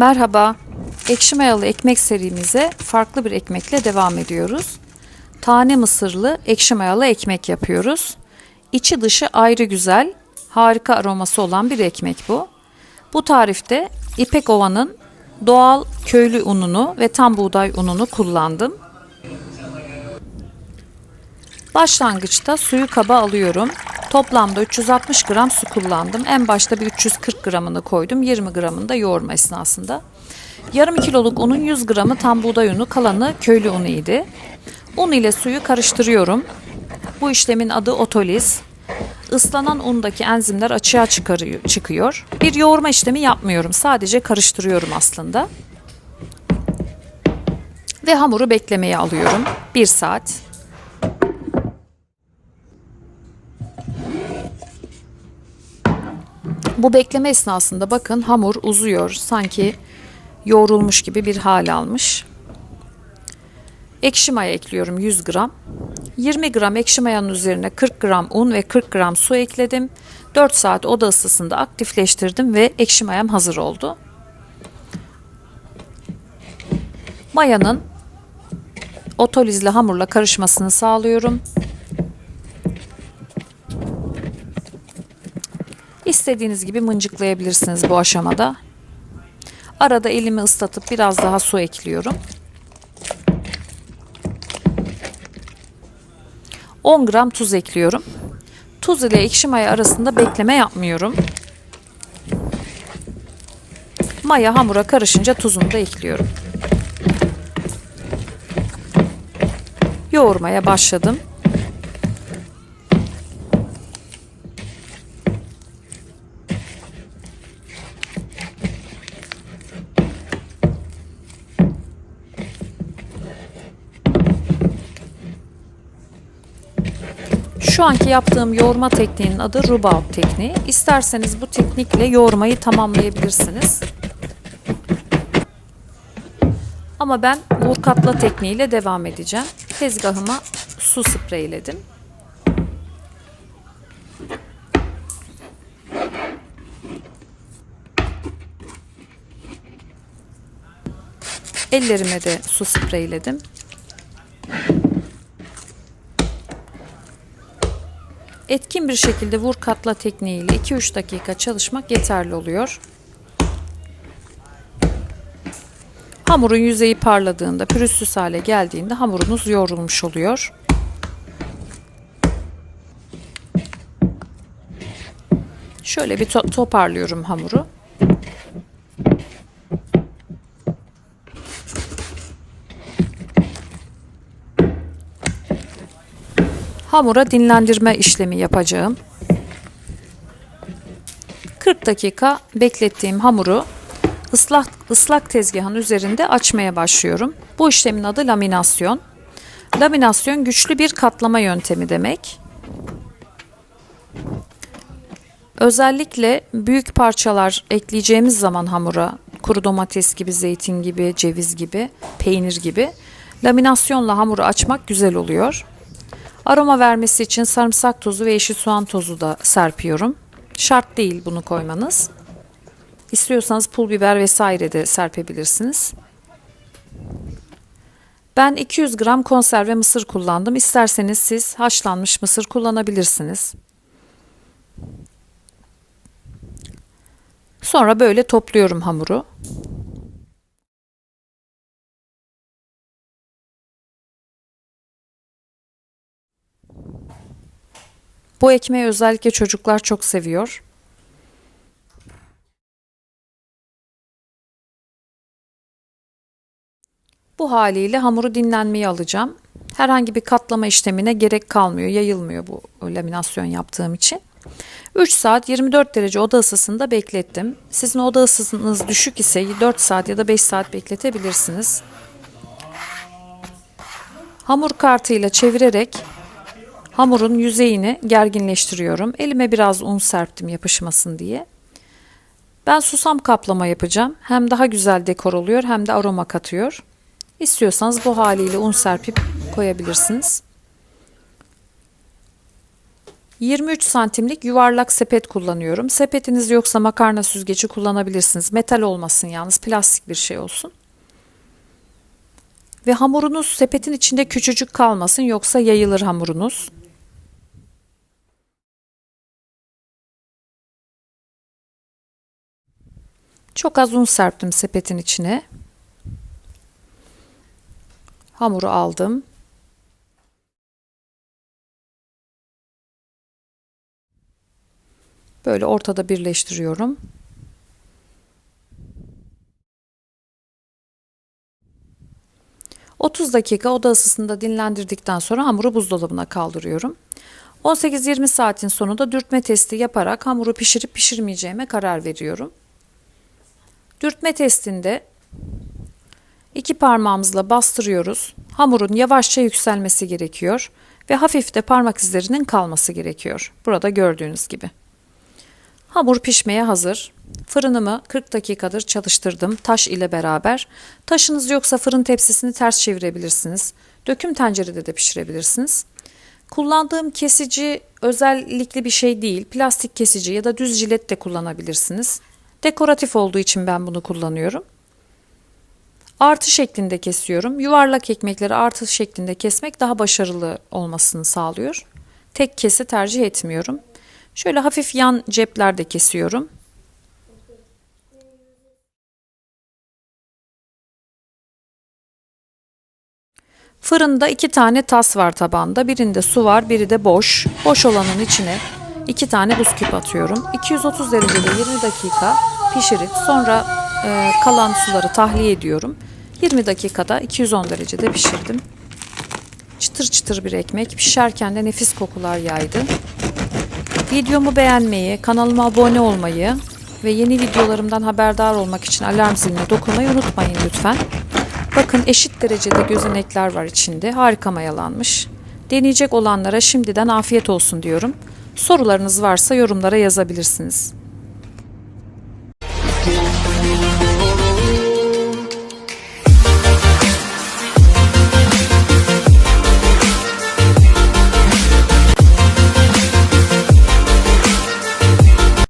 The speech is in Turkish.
Merhaba. Ekşi mayalı ekmek serimize farklı bir ekmekle devam ediyoruz. Tane mısırlı ekşi mayalı ekmek yapıyoruz. İçi dışı ayrı güzel, harika aroması olan bir ekmek bu. Bu tarifte İpek Ova'nın doğal köylü ununu ve tam buğday ununu kullandım. Başlangıçta suyu kaba alıyorum. Toplamda 360 gram su kullandım. En başta bir 340 gramını koydum. 20 gramını da yoğurma esnasında. Yarım kiloluk unun 100 gramı tam buğday unu, kalanı köylü unu idi. Un ile suyu karıştırıyorum. Bu işlemin adı otoliz. Islanan undaki enzimler açığa çıkıyor. Bir yoğurma işlemi yapmıyorum. Sadece karıştırıyorum aslında. Ve hamuru beklemeye alıyorum. 1 saat. Bu bekleme esnasında bakın hamur uzuyor. Sanki yoğrulmuş gibi bir hal almış. Ekşi maya ekliyorum 100 gram. 20 gram ekşi mayanın üzerine 40 gram un ve 40 gram su ekledim. 4 saat oda ısısında aktifleştirdim ve ekşi mayam hazır oldu. Mayanın otolizli hamurla karışmasını sağlıyorum. İstediğiniz gibi mıncıklayabilirsiniz bu aşamada. Arada elimi ıslatıp biraz daha su ekliyorum. 10 gram tuz ekliyorum. Tuz ile ekşi maya arasında bekleme yapmıyorum. Maya hamura karışınca tuzunu da ekliyorum. Yoğurmaya başladım. Şu anki yaptığım yoğurma tekniğinin adı rubaut tekniği. İsterseniz bu teknikle yoğurmayı tamamlayabilirsiniz. Ama ben vurkatla tekniğiyle devam edeceğim. Tezgahıma su spreyledim. Ellerime de su spreyledim. Etkin bir şekilde vur katla tekniğiyle 2-3 dakika çalışmak yeterli oluyor. Hamurun yüzeyi parladığında, pürüzsüz hale geldiğinde hamurunuz yoğrulmuş oluyor. Şöyle bir to- toparlıyorum hamuru. Hamura dinlendirme işlemi yapacağım. 40 dakika beklettiğim hamuru ıslak, ıslak tezgahın üzerinde açmaya başlıyorum. Bu işlemin adı laminasyon. Laminasyon güçlü bir katlama yöntemi demek. Özellikle büyük parçalar ekleyeceğimiz zaman hamura, kuru domates gibi, zeytin gibi, ceviz gibi, peynir gibi laminasyonla hamuru açmak güzel oluyor. Aroma vermesi için sarımsak tozu ve yeşil soğan tozu da serpiyorum. Şart değil bunu koymanız. İstiyorsanız pul biber vesaire de serpebilirsiniz. Ben 200 gram konserve mısır kullandım. İsterseniz siz haşlanmış mısır kullanabilirsiniz. Sonra böyle topluyorum hamuru. Bu ekmeği özellikle çocuklar çok seviyor. Bu haliyle hamuru dinlenmeye alacağım. Herhangi bir katlama işlemine gerek kalmıyor, yayılmıyor bu laminasyon yaptığım için. 3 saat 24 derece oda ısısında beklettim. Sizin oda ısınız düşük ise 4 saat ya da 5 saat bekletebilirsiniz. Hamur kartıyla çevirerek Hamurun yüzeyini gerginleştiriyorum. Elime biraz un serptim yapışmasın diye. Ben susam kaplama yapacağım. Hem daha güzel dekor oluyor hem de aroma katıyor. İstiyorsanız bu haliyle un serpip koyabilirsiniz. 23 santimlik yuvarlak sepet kullanıyorum. Sepetiniz yoksa makarna süzgeci kullanabilirsiniz. Metal olmasın yalnız plastik bir şey olsun. Ve hamurunuz sepetin içinde küçücük kalmasın yoksa yayılır hamurunuz. Çok az un serptim sepetin içine. Hamuru aldım. Böyle ortada birleştiriyorum. ...30 dakika oda ısısında dinlendirdikten sonra hamuru buzdolabına kaldırıyorum. 18-20 saatin sonunda dürtme testi yaparak hamuru pişirip pişirmeyeceğime karar veriyorum. Dürtme testinde iki parmağımızla bastırıyoruz. Hamurun yavaşça yükselmesi gerekiyor ve hafif de parmak izlerinin kalması gerekiyor. Burada gördüğünüz gibi. Hamur pişmeye hazır. Fırınımı 40 dakikadır çalıştırdım taş ile beraber. Taşınız yoksa fırın tepsisini ters çevirebilirsiniz. Döküm tencerede de pişirebilirsiniz. Kullandığım kesici özellikle bir şey değil. Plastik kesici ya da düz jilet de kullanabilirsiniz. Dekoratif olduğu için ben bunu kullanıyorum. Artı şeklinde kesiyorum. Yuvarlak ekmekleri artı şeklinde kesmek daha başarılı olmasını sağlıyor. Tek kesi tercih etmiyorum. Şöyle hafif yan ceplerde kesiyorum. Fırında iki tane tas var tabanda. Birinde su var, biri de boş. Boş olanın içine iki tane buz küp atıyorum. 230 derecede 20 dakika pişirip sonra e, kalan suları tahliye ediyorum. 20 dakikada 210 derecede pişirdim. Çıtır çıtır bir ekmek. Pişerken de nefis kokular yaydı. Videomu beğenmeyi, kanalıma abone olmayı ve yeni videolarımdan haberdar olmak için alarm ziline dokunmayı unutmayın lütfen. Bakın eşit derecede gözenekler var içinde. Harika mayalanmış. Deneyecek olanlara şimdiden afiyet olsun diyorum. Sorularınız varsa yorumlara yazabilirsiniz.